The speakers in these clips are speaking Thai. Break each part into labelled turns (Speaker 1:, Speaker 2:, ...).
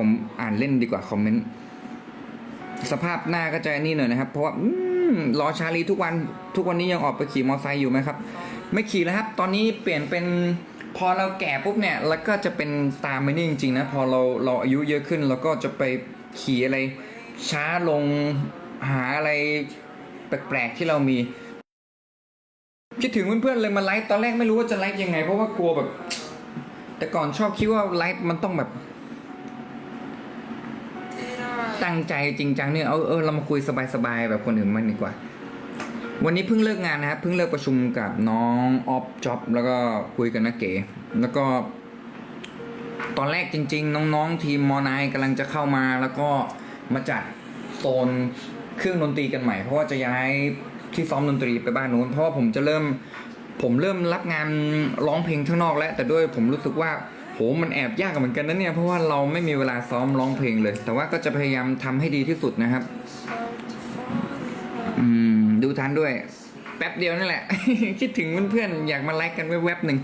Speaker 1: ผมอ่านเล่นดีกว่าคอมเมนต์สภาพหน้าก็จะนี่หน่อยนะครับ เพราะว่าอืมรอชาลีทุกวันทุกวันนี้ยังออกไปขี่มอเตอร์ไซค์อยู่ไหมครับ ไม่ขี่แล้วครับ ตอนนี้เปลี่ยนเป็นพอเราแก่ปุ๊บเนี่ย แล้วก็จะเป็นตามไม่นี่จริงๆนะ พอเราเราอายุเยอะขึ้นเราก็จะไปขี่อะไร ช้าลงหาอะไรแปลกๆที่เรามีคิดถึงเพื่อนๆเลยมาไลฟ์ตอนแรกไม่รู้ว่าจะไลฟ์ยังไง เพราะว่ากลัวแบบ แต่ก่อนชอบคิดว่าไลฟ์มันต้องแบบ ตั้งใจจริงจังเนี่ยเอาเออเรามาคุยสบายๆแบบคนอื่นมากดีกว่า วันนี้เพิ่งเลิกงานนะครับเพิ่งเลิกประชุมกับน้องออฟจ็อบแล้วก็คุยกันนะเก๋แล้วก็ ตอนแรกจริง ๆ น้องๆทีมมอนายกำลังจะเข้ามาแล้วก็มาจัดโซนเครื่องดนตรีกันใหม่ เพราะว่าจะย้ายที่ซ้อมดนตรีไปบ้านนู้นเพราะว่าผมจะเริ่มผมเริ่มรับงานร้องเพลงข้างนอกแล้ว แต่ด้วยผมรู้สึกว่า โหมันแอบยากเหมือนกันนะเนี่ยเพราะว่าเราไม่มีเวลาซ้อมร้องเพลงเลย แต่ว่าก็จะพยายามทำให้ดีที่สุดนะครับ อืม ดูทันด้วย แป๊บเดียวนี่นแหละ คิดถึงเพื่อนๆอยากมาไลค์กันแวบๆหนึ่ง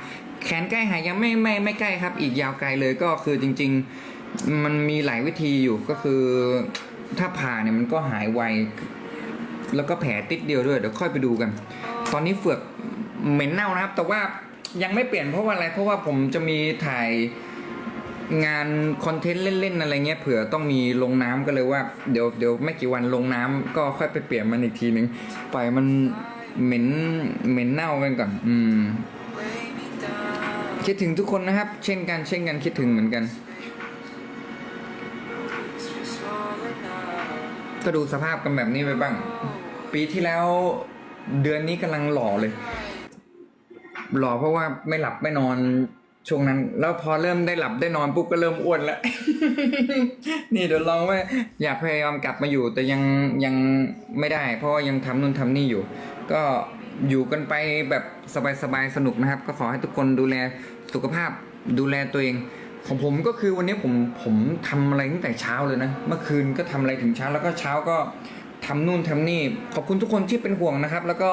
Speaker 1: แขนใกล้หายยังไม่ไม่ไม่ใกล้ครับ อีกยาวไกลเลยก็คือจริง ๆ มันมีหลายวิธีอยู่ก็คือ ถ้าผ่าเนี่ยมันก็หายไวแล้วก็แผลติดเดียวด้วยเดี๋ยวค่อยไปดูกัน ตอนนี้เฟือกเหม็นเน่านะครับ แต่ว่า ยังไม่เปลี่ยนเพราะว่าอะไรเพราะว่าผมจะมีถ่ายงานคอนเทนต์เล่นๆอะไรเงี้ยเผื่อต้องมีลงน้ำก็เลยว่าเดี๋ยวเดี๋ยวไม่กี่วันลงน้ำก็ค่อยไปเปลี่ยนมันอีกทีนึงปล่อยมันเหม็นเหม็นเน่ากันก่อนอืม คิดถึงทุกคนนะครับ เช่นกันเช่นกันคิดถึงเหมือนกัน ก็ดูสภาพกันแบบนี้ไปบ้าง ปีที่แล้วเดือนนี้กำลังหล่อเลย หล่อเพราะว่าไม่หลับไม่นอนช่วงนั้น แล้วพอเริ่มได้หลับได้นอนปุ๊บก็เริ่มอ้วนแล้ว นี่เดี๋ยวลองว่าอยากพยายามกลับมาอยู่ แต่ยังยังไม่ได้ เพราะายังทำนู่นทำนี่อยู่ ก็อยู่กันไปแบบสบายๆสนุกนะครับ ก็ขอให้ทุกคนดูแลสุขภาพดูแลตัวเองของผมก็คือวันนี้ผมผมทำอะไรตั้งแต่เช้าเลยนะ เมื่อคืนก็ทำอะไรถึงเช้าแล้วก็เช้าก็ทำนู่นทำนี่ ขอบคุณทุกคนที่เป็นห่วงนะครับ แล้วก็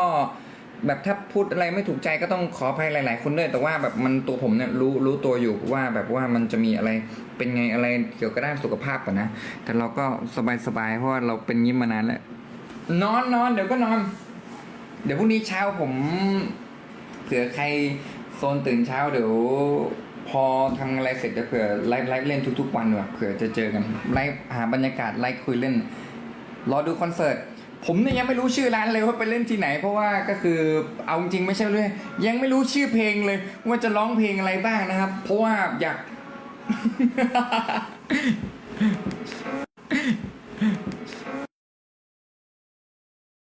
Speaker 1: แบบถ้าพูดอะไรไม่ถูกใจก็ต้องขออภัยหลาย ๆ คนด้วยแต่ว่าแบบมันตัวผมเนี่ยรู้รู้ตัวอยู่ว่าแบบว่ามันจะมีอะไรเป็นไงอะไรเกี่ยวกับด้านสุขภาพก่อนนะ แต่เราก็สบายๆเพราะว่าเราเป็นยิ้มมานานแล้ว นอนนอนเดี๋ยวก็นอน เดี๋ยวพรุ่งนี้เช้าผมเผื่อใครโซนตื่นเช้าเดี๋ยวพอทำอะไรเสร็จจะเผื่อไลฟ์ไลฟ์เล่นทุก ๆ วันว่ะเผื่อจะเจอกันไลฟ์หาบรรยากาศไลฟ์คุยเล่น รอดูคอนเสิร์ต ผมเนี่ยยังไม่รู้ชื่อร้านเลยว่าไปเล่นที่ไหน เพราะว่าก็คือเอาจริงไม่ใช่เลยยังไม่รู้ชื่อเพลงเลย ว่าจะร้องเพลงอะไรบ้างนะครับ เพราะว่าอยาก